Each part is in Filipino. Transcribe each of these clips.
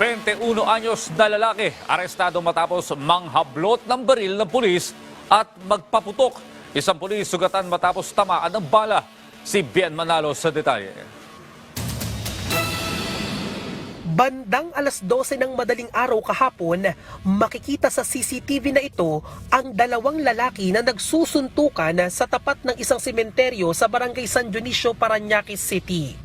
21 anyos na lalaki arestado matapos manghablot ng baril ng pulis at magpaputok. Isang pulis sugatan matapos tamaan ng bala. Si Bien Manalo sa detalye. Bandang alas 12 ng madaling araw kahapon, makikita sa CCTV na ito ang dalawang lalaki na nagsusuntukan sa tapat ng isang sementeryo sa barangay San Dionisio, Parañaque City.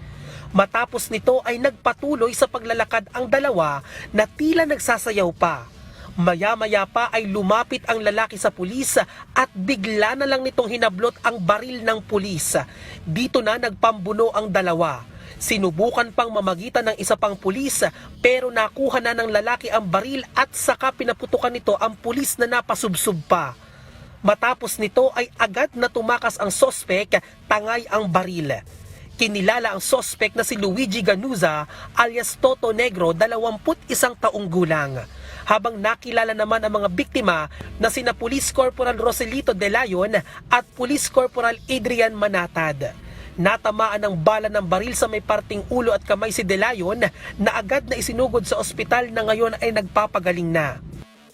Matapos nito ay nagpatuloy sa paglalakad ang dalawa na tila nagsasayaw pa. Maya-maya pa ay lumapit ang lalaki sa pulis at bigla na lang nitong hinablot ang baril ng pulis. Dito na nagpambuno ang dalawa. Sinubukan pang mamagitan ng isa pang pulis pero nakuha na ng lalaki ang baril at saka pinaputukan nito ang pulis na napasubsob pa. Matapos nito ay agad na tumakas ang sospek, tangay ang baril. Kinilala ang sospek na si Luigi Ganuza alias Toto Negro, 21 taong gulang. Habang nakilala naman ang mga biktima na sina Police Corporal Roselito De Leon at Police Corporal Adrian Manatad. Natamaan ng bala ng baril sa may parting ulo at kamay si De Leon na agad na isinugod sa ospital na ngayon ay nagpapagaling na.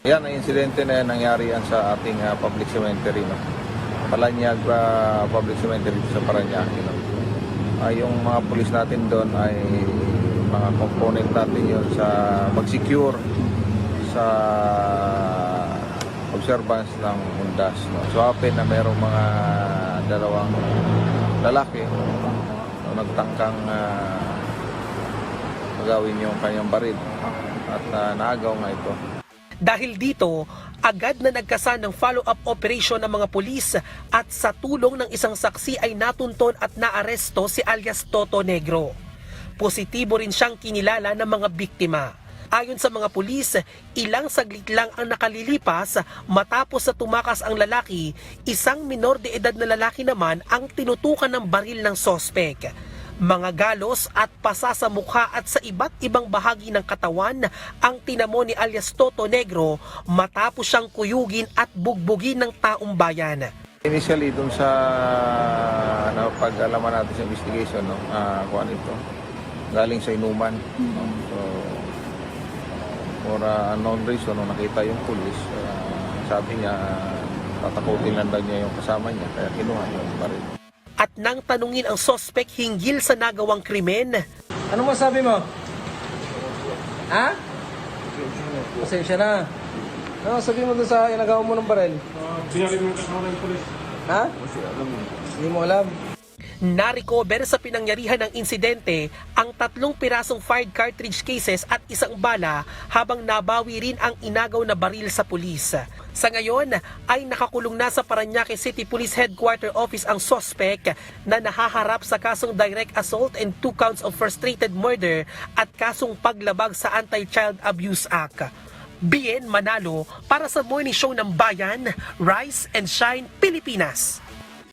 Yan ang insidente na yan nangyari yan sa ating ah, public cemetery. No? Palanyag ah, Public Cemetery sa Paranaque. No? Ah, yung mga pulis natin doon ay mga component natin yun sa mag-secure sa observance ng undas. No? So happen na mayroong mga dalawang lalaki no, nagtangkang ah, magawin yung kanyang baril at ah, naagaw nga ito. Dahil dito, agad na nagkasan ng follow-up operation ng mga pulis at sa tulong ng isang saksi ay natunton at naaresto si alias Toto Negro. Positibo rin siyang kinilala ng mga biktima. Ayon sa mga pulis, ilang saglit lang ang nakalilipas matapos sa tumakas ang lalaki, isang minor de edad na lalaki naman ang tinutukan ng baril ng sospek mga galos at pasa sa mukha at sa iba't ibang bahagi ng katawan ang tinamo ni alias Toto Negro matapos siyang kuyugin at bugbugin ng taong bayan. Initially, dun sa ano, pag-alaman natin sa investigation, no, ah, kung ano ito, galing sa inuman. no. So, for uh, unknown reason, nung nakita yung pulis, ah, sabi niya, tatakutin lang daw niya yung kasama niya, kaya kinuha yung baril. At nang tanungin ang sospek hinggil sa nagawang krimen, Ano masabi mo? Ha? Pasensya na. Ano sabi mo dun sa inagawa mo ng barel? Sinali mo yung kasama ng polis. Ha? Hindi mo alam. Narecover sa pinangyarihan ng insidente ang tatlong pirasong fired cartridge cases at isang bala habang nabawi rin ang inagaw na baril sa pulis. Sa ngayon ay nakakulong na sa Paranaque City Police Headquarter Office ang sospek na nahaharap sa kasong direct assault and two counts of frustrated murder at kasong paglabag sa Anti-Child Abuse Act. Bien Manalo para sa morning show ng Bayan, Rise and Shine Pilipinas.